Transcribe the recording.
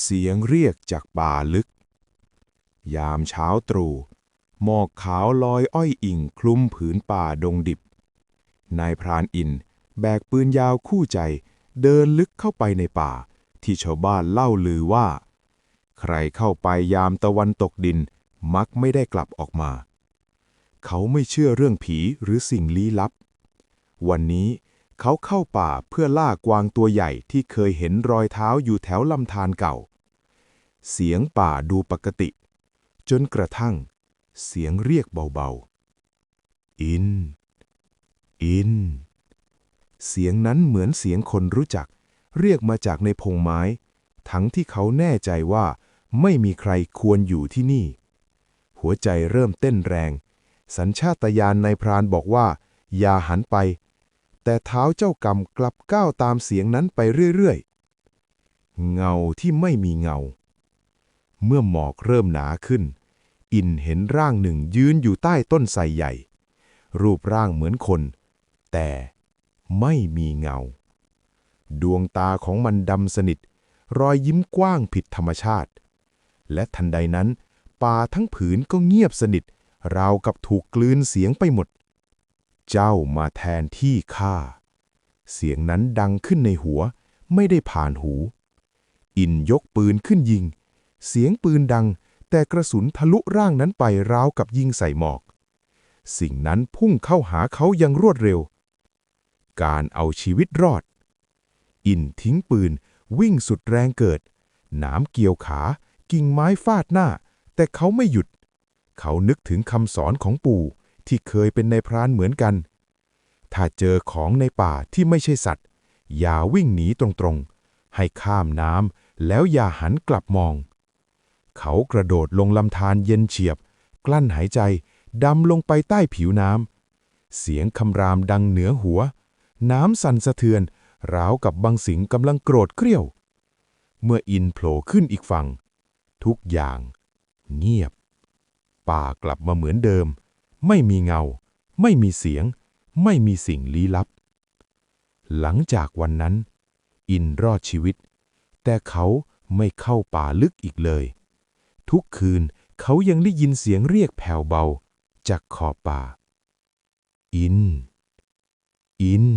เสียงเรียกจากป่าลึก ยามเช้าตรู่หมอกขาวลอยอ้อยอิ่งคลุมผืนป่าดงดิบ นายพรานอินแบกปืนยาวคู่ใจ เดินลึกเข้าไปในป่า ที่ชาวบ้านเล่าลือว่า ใครเข้าไปยามตะวันตกดินมักไม่ได้กลับออกมา เขาไม่เชื่อเรื่องผีหรือสิ่งลี้ลับ วันนี้ เขาเข้าป่าเพื่อล่ากวางตัวใหญ่ที่เคยเห็นรอยเท้าอยู่แถวลำธารเก่า เสียงป่าดูปกติ จนกระทั่ง เสียงเรียกเบาๆ อิน อิน เสียงนั้นเหมือนเสียงคนรู้จัก เรียกมาจากในพงไม้ ทั้งที่เขาแน่ใจว่าไม่มีใครควรอยู่ที่นี่ หัวใจเริ่มเต้นแรง สัญชาตญาณในพรานบอกว่า อย่าหันไป แต่เท้าเจ้ากรรมกลับก้าวตามเสียงนั้นไปเรื่อยๆ เงาที่ไม่มีเงา เมื่อหมอกเริ่มหนาขึ้น อินเห็นร่างหนึ่งยืนอยู่ใต้ต้นไทรใหญ่ รูปร่างเหมือนคน แต่ไม่มีเงา ดวงตาของมันดำสนิท รอยยิ้มกว้างผิดธรรมชาติ และทันใดนั้น ป่าทั้งผืนก็เงียบสนิท ราวกับถูกกลืนเสียงไปหมด เจ้ามาแทนที่ข้า เสียงนั้นดังขึ้นในหัว ไม่ได้ผ่านหู อินยกปืนขึ้นยิง เสียงปืนดัง แต่กระสุนทะลุร่างนั้นไปราวกับยิงใส่หมอก สิ่งนั้นพุ่งเข้าหาเขาอย่างรวดเร็ว การเอาชีวิตรอด อินทิ้งปืนวิ่งสุดแรงเกิด หนามเกี่ยวขา กิ่งไม้ฟาดหน้า แต่เขาไม่หยุด เขานึกถึงคำสอนของปู่ ที่เคยเป็นในพรานเหมือนกัน ถ้าเจอของในป่าที่ไม่ใช่สัตว์ อย่าวิ่งหนีตรงๆ ให้ข้ามน้ำแล้วอย่าหันกลับมอง เขากระโดดลงลำธารเย็นเฉียบ กลั้นหายใจ ดำลงไปใต้ผิวน้ำ เสียงคำรามดังเหนือหัว น้ำสั่นสะเทือน ราวกับบางสิงกำลังโกรธเกรี้ยว เมื่ออินโผล่ขึ้นอีกฝั่ง ทุกอย่าง เงียบ ป่ากลับมาเหมือนเดิม ไม่มีเงา ไม่มีเสียง ไม่มีสิ่งลี้ลับ หลังจากวันนั้น อินรอดชีวิต แต่เขาไม่เข้าป่าลึกอีกเลย ทุกคืนเขายังได้ยินเสียงเรียกแผ่วเบา จากขอบป่า อิน อินอิน